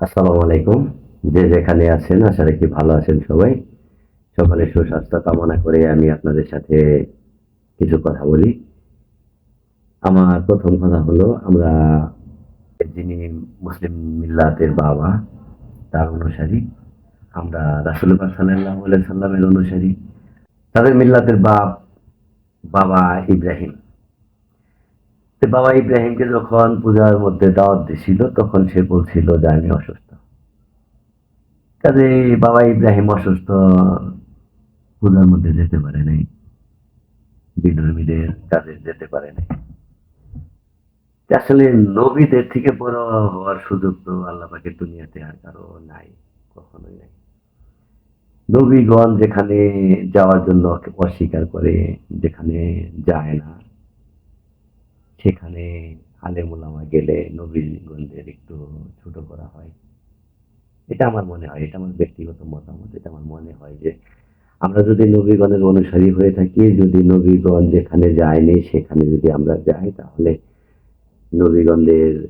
আসসালামু আলাইকুম। যে যেখানে আছেন, আশা রাখি ভালো আছেন সবাই। সকালে সুস্বাস্থ্য কামনা করে আমি আপনাদের সাথে কিছু কথা বলি। আমার প্রথম কথা হলো, আমরা যিনি মুসলিম মিল্লাতের বাবা, তার অনুসারী, আমরা রাসুল্লাহ সাল্লাহ সাল্লামের অনুসারী। তাদের মিল্লাতের বাপ, বাবা ইব্রাহিম। বাবা ইব্রাহিমকে যখন পূজার মধ্যে দাওয়াত দিছিল, তখন সে বলছিল যে, আমি অসুস্থ। কাজে বাবা ইব্রাহিম অসুস্থ, পূজার মধ্যে যেতে পারে নাই। বিধর্মীদের কাজে যেতে পারে নাই। আসলে নবীদের থেকে বড় হওয়ার সুযোগ তো আল্লাহ দুনিয়াতে আর কারও নাই, কখনোই নাই। নবীগণ যেখানে যাওয়ার জন্য অস্বীকার করে, যেখানে যায় না সেখানে আলেমুলামা গেলে নবীগঞ্জের একটু ছোট করা হয়। এটা আমার মনে হয়, এটা আমার ব্যক্তিগত মতামত, এটা আমার মনে হয় যে আমরা যদি নবীগণের অনুসারী হয়ে থাকি, যদি নবীগণ যেখানে যায়নি, সেখানে যদি আমরা যাই, তাহলে নবীগণদের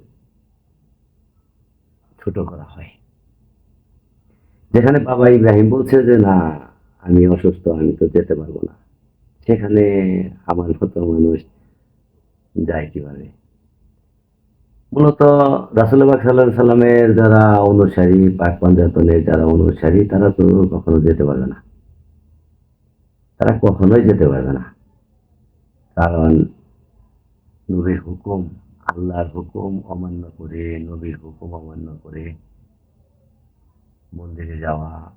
ছোট করা হয়। যেখানে বাবা ইব্রাহিম বলছে যে, না, আমি অসুস্থ, আমি তো যেতে পারব না। সেখানে আমার মতো মানুষ যায় কীভাবে? মূলত রাসুল্লাহ সাল্লাহ সাল্লামের যারা অনুসারী, পাক পাঞ্জাতনের যারা অনুসারী, তারা তো কখনো যেতে পারবে না। তারা কখনোই যেতে পারবে না। কারণ নবীর হুকুম, আল্লাহর হুকুম অমান্য করে, নবীর হুকুম অমান্য করে মন্দিরে যাওয়া,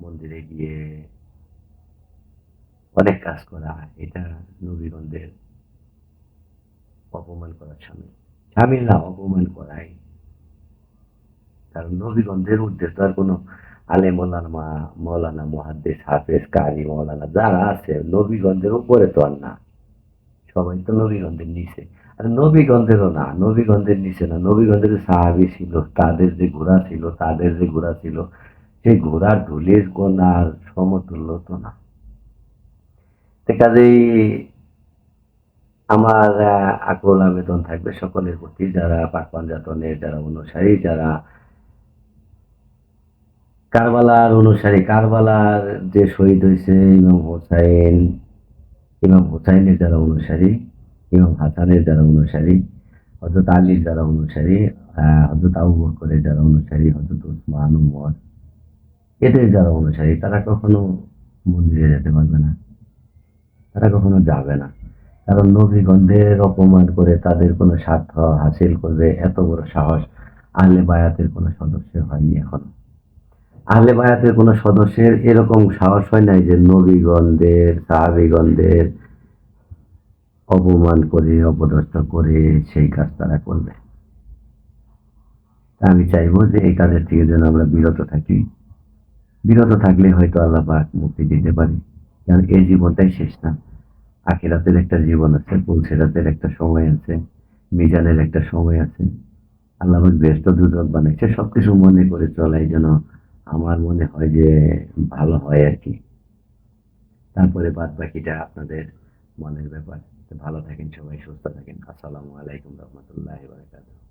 মন্দিরে গিয়ে অনেক কাজ করা, এটা নবীগণদের অপমান করার সামিল সামিল না অপমান করাই। কারণ নবীগঞ্জের উদ্দেশ্য আর কোনো আলে মৌলানা মা- মৌলানা মহাদ্দেশ হাফেজ কারি মৌলানা যারা আছে নবীগঞ্জের উপরে তো আর না। সবাই তো নবীগঞ্জের নিচে। আর নবীগঞ্জেরও না নবীগঞ্জের নিচে না। নবীগঞ্জের সাহাবি ছিল, তাদের যে ঘোড়া ছিল, তাদের যে ঘোড়া ছিল, সেই ঘোড়ার ধুলির কোনার সমতুল্য তো না কাজেই আমার আকুল আবেদন থাকবে সকলের প্রতি, যারা পাক পাঞ্জাতনের যারা অনুসারী, যারা কারবালার অনুসারী, কারবালার যে শহীদ হয়েছে ইমাম হোসাইন, ইমাম হোসাইনের যারা অনুসারী, ইমাম হাসানের যারা অনুসারী হজরত আলীর যারা অনুসারী হজরত আবু বকরের যারা অনুসারী হজরত উসমান, উমর, এদের যারা অনুসারী, তারা কখনো মন্দিরে যেতে পারবে না। তারা কখনো যাবে না। কারণ নবীগন্ধের অপমান করে তাদের কোনো স্বার্থ হাসিল করবে এত বড় সাহস আহলে বায়াতের কোনো সদস্য হয়নি এখন। আহলে বায়াতের কোনো সদস্যের এরকম সাহস হয় নাই যে নবীগণদের, সাহাবিগণদের অপমান করে, অপদস্থ করে সেই কাজ তারা করবে। আমি চাইব যে এই কাজের থেকে যেন আমরা বিরত থাকি। বিরত থাকলে হয়তো আল্লাহ মুক্তি দিতে পারি। কারণ এই জীবনটাই শেষ না। আখিরাতের একটা জীবন আছে পুলসেরাতের একটা সময় আছে, মিজানের একটা সময় আছে। আল্লাহ ব্যস্ত দুজন বানাইছে, সবকিছু মনে করে চলাই যেন আমার মনে হয় যে ভালো হয় আর কি। তারপরে বাদ বাকিটা আপনাদের মনের ব্যাপার। ভালো থাকেন সবাই, সুস্থ থাকেন। আসসালামু আলাইকুম রহমতুল্লাহ বারকাতুহ।